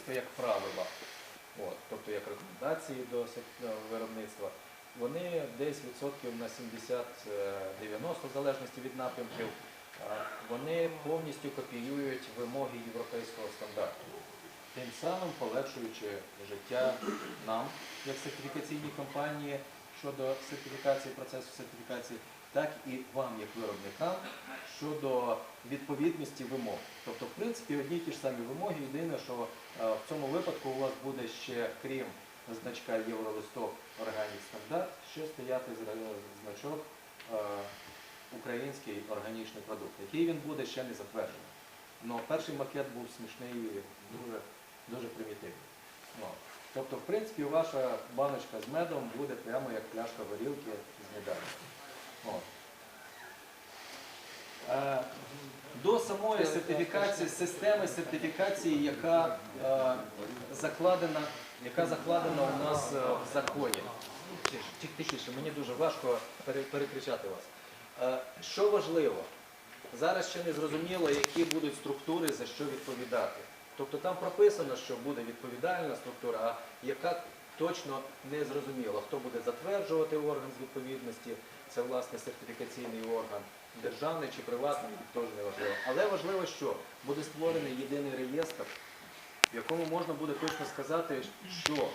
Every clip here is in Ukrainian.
виробництва як правила, от, тобто як рекомендації до виробництва, вони десь відсотків на 70-90 в залежності від напрямків, вони повністю копіюють вимоги європейського стандарту, тим самим полегшуючи життя нам, як сертифікаційній компанії щодо сертифікації, процесу сертифікації, так і вам, як виробникам, щодо відповідності вимог. Тобто, в принципі, одні й ті ж самі вимоги. Єдине, що е, в цьому випадку у вас буде ще, крім значка Євролисток Органік Стандарт, ще стояти значок е, Український органічний продукт, який він буде ще не затверджений. Но перший макет був смішний і дуже, дуже примітивний. Тобто, в принципі, ваша баночка з медом буде прямо як пляшка горілки з медаллю. Е, До самої сертифікації, системи сертифікації, яка е, закладена, яка закладена у нас е, в законі. Тих- Тих тихіше, мені дуже важко пере- перекричати вас. Е, Що важливо? Зараз ще не зрозуміло, які будуть структури за що відповідати. Тобто там прописано, що буде відповідальна структура, а яка точно не зрозуміла, хто буде затверджувати орган з відповідності, це власне сертифікаційний орган, державний чи приватний, теж не важливо. Але важливо, що буде створений єдиний реєстр, в якому можна буде точно сказати, що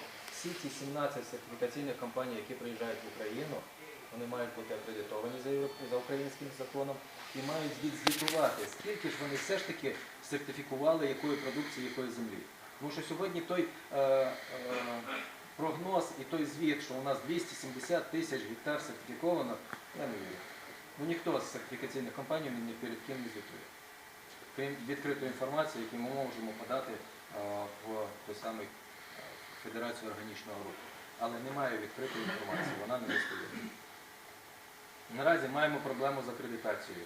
всі ці 17 сертифікаційних компаній, які приїжджають в Україну, вони мають бути акредитовані за, українським законом і мають відзвітувати, скільки ж вони все ж таки сертифікували якої продукції, якої землі. Тому що сьогодні той е, е, прогноз і той звіт, що у нас 270 тисяч гектар сертифіковано, я не вірю. Ну ніхто з сертифікаційних компаній ні перед ким не звітує. Крім відкритої інформації, яку ми можемо подати е, в той самий Федерацію органічного руху. Але немає відкритої інформації, вона не достає. Наразі маємо проблему з акредитацією.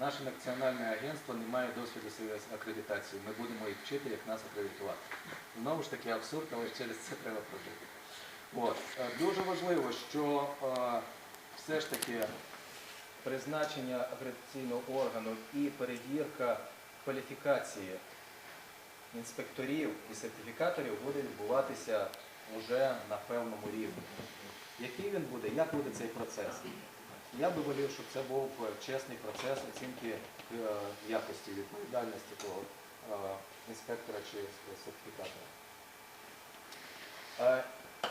Наше національне агентство не має досвіду з акредитації. Ми будемо їх вчити, як нас акредитувати. Знову ж таки абсурд, але через це треба прожити. От. Е, Дуже важливо, що е, все ж таки призначення акредитаційного органу і перевірка кваліфікації інспекторів і сертифікаторів буде відбуватися вже на певному рівні. Який він буде, як буде цей процес? Я би волів, щоб це був чесний процес оцінки е, якості відповідальності того е, інспектора чи сертифікатора. Е,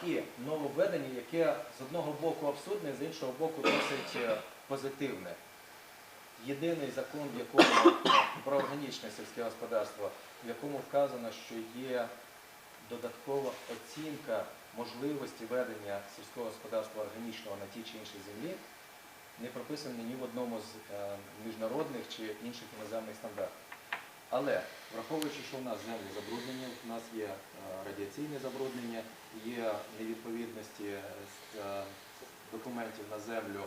І нововведення, яке з одного боку абсурдне, з іншого боку досить позитивне. Єдиний закон, в якому про органічне сільське господарство, в якому вказано, що є додаткова оцінка можливості ведення сільського господарства органічного на тій чи іншій землі, не прописаний ні в одному з е, міжнародних чи інших іноземних стандартів. Але враховуючи, що в нас землі забруднені, у нас є е, радіаційне забруднення, є невідповідності е, документів на землю,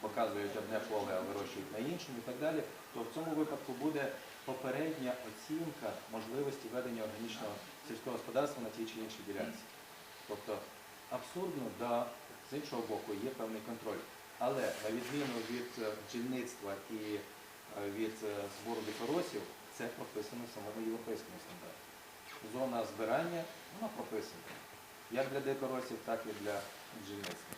показують одне поле, а вирощують на іншому і так далі, то в цьому випадку буде попередня оцінка можливості ведення органічного сільського господарства на тій чи іншій ділянці. Тобто абсурдно, да, з іншого боку, є певний контроль. Але на відміну від е, бджільництва і е, від е, збору дикоросів, це прописано в самому європейському стандарті. Зона збирання, вона прописана. Як для дикоросів, так і для бджільництва.